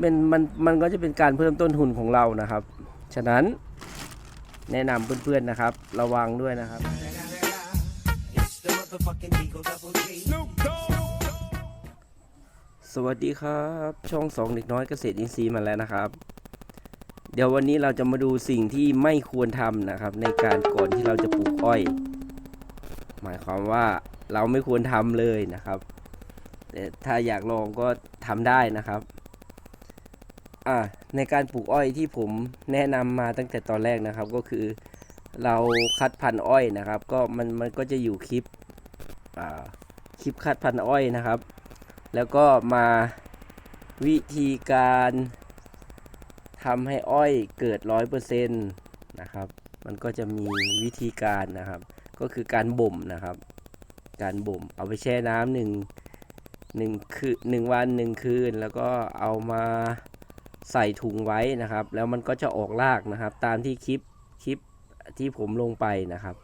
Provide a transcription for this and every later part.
เป็นมันมันก็จะเป็นการเพิ่มต้นทุนของเรานะครับ ฉะนั้นแนะนำเพื่อนๆนะครับ ระวังด้วยนะครับ สวัสดีครับ ช่องสองเด็กน้อยเกษตรอินทรีย์มาแล้วนะครับ เดี๋ยววันนี้เราจะมาดูสิ่งที่ไม่ควรทำนะครับ ในการก่อนที่เราจะปลูกอ้อย หมายความว่าเราไม่ควรทำเลยนะครับแต่ถ้าอยากลองก็ทำได้นะครับ อ่าในการปลูกอ้อยที่ผมแนะนำมาตั้งแต่ตอนแรกนะครับ ก็คือเราคัดพันธุ์อ้อยนะครับ ก็มันมันก็จะอยู่คลิปอ่าคลิปคัดพันธุ์อ้อยนะครับ แล้วก็มาวิธีการทำให้อ้อยเกิดร้อยเปอร์เซ็นต์นะครับ มันก็จะมีวิธีการนะครับ ก็คือการบ่มนะครับ การบ่มเอาไปแช่น้ำหนึ่งหนึ่งคืนหนึ่งวันหนึ่งคืน แล้วก็เอามา ใส่ถุงไว้นะครับ แล้วมันก็จะออกรากนะครับ ตามที่คลิปคลิปที่ผมลงไปนะครับ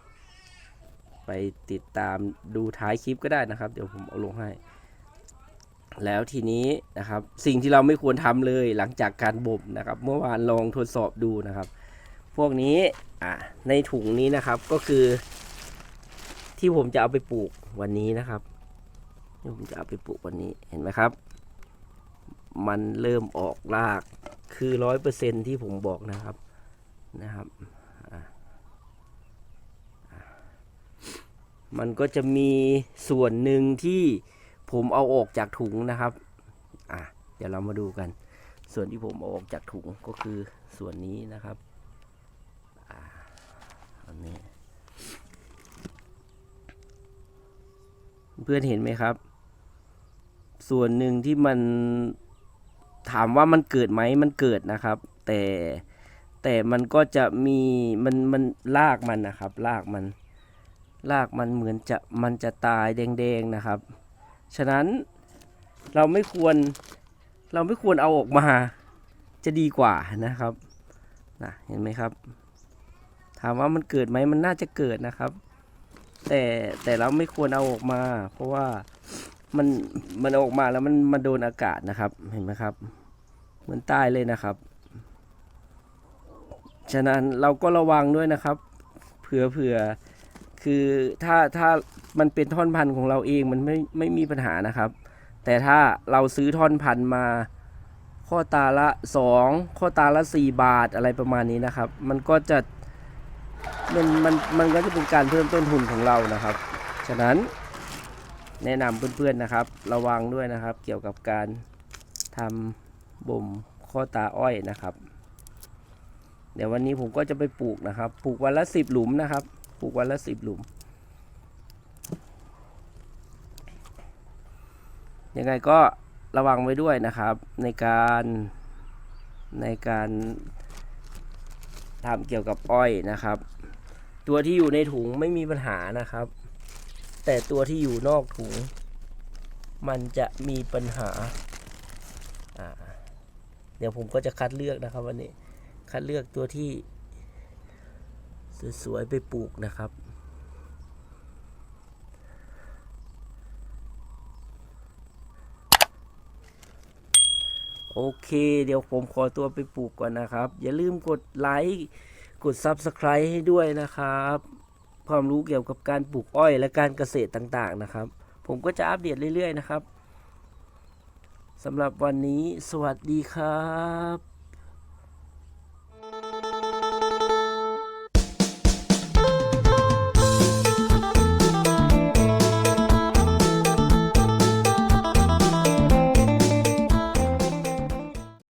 ไปติดตามดูท้ายคลิปก็ได้นะครับ เดี๋ยวผมเอาลงให้ แล้วทีนี้นะครับ สิ่งที่เราไม่ควรทำเลยหลังจากการบ่มนะครับ เมื่อวานลองทดสอบดูนะครับ พวกนี้อะในถุงนี้นะครับก็คือ ที่ผมจะเอาไปปลูกวันนี้นะครับที่ผมจะเอาไปปลูกวันนี้เห็นไหมครับ มันเริ่มออกรากคือร้อยเปอร์เซ็นที่ผมบอกนะครับนะครับมันก็จะมีส่วนหนึ่งที่ผมเอาออกจากถุงนะครับอะเดี๋ยวเรามาดูกัน ส่วนที่ผมเอาออกจากถุงก็คือส่วนนี้นะครับอ่าอันนี้เพื่อนเห็นไหมครับ ส่วนหนึ่งที่มัน ถามว่ามันเกิดไหมมันเกิดนะครับ แต่แต่มันก็จะมีมันมันลากมันนะครับลากมันลากมันเหมือนจะมันจะตายแดงๆนะครับ ฉะนั้นเราไม่ควรเราไม่ควรเอาออกมาจะดีกว่านะครับนะเห็นไหมครับ ถามว่ามันเกิดไหมมันน่าจะเกิดนะครับ แต่แต่เราไม่ควรเอาออกมา เพราะว่า มันมันอออกมาแล้วมันมันโดนอากาศนะครับ เห็นไหมครับ เหมือนใต้เลยนะครับ ฉะนั้นเราก็ระวังด้วยนะครับเผื่อเผื่อคือถ้าถ้ามันเป็นท่อนพันธุ์ของเราเองมันไม่ไม่มีปัญหานะครับ แต่ถ้าเราซื้อท่อนพันธุ์มา ข้อตาละ 2 ข้อตาละ 4 บาทอะไรประมาณนี้นะครับ มันก็จะมันมันมันก็จะเป็นการเพิ่มต้นทุนของเรานะครับ ฉะนั้น แนะนำเพื่อนๆนะครับ ระวังด้วยนะครับ เกี่ยวกับการทำบ่มข้อตาอ้อยนะครับ เดี๋ยววันนี้ผมก็จะไปปลูกนะครับ ปลูกวันละ10หลุมนะครับ ปลูกวันละ10หลุม ยังไงก็ระวังไว้ด้วยนะครับ ในการในการทำเกี่ยวกับอ้อยนะครับ ตัวที่อยู่ในถุงไม่มีปัญหานะครับ แต่ตัวที่อยู่นอกถุง มันจะมีปัญหา เดี๋ยวผมก็จะคัดเลือกนะครับวันนี้ คัดเลือกตัวที่ สวยๆไปปลูกนะครับโอเค เดี๋ยวผมขอตัวไปปลูกก่อนนะครับ อย่าลืมกดไลค์ กด Subscribe ให้ด้วยนะครับ ความรู้เกี่ยวกับการปลูกอ้อยและการเกษตรต่างๆนะครับ ผมก็จะอัปเดตเรื่อยๆนะครับสำหรับวันนี้สวัสดีครับ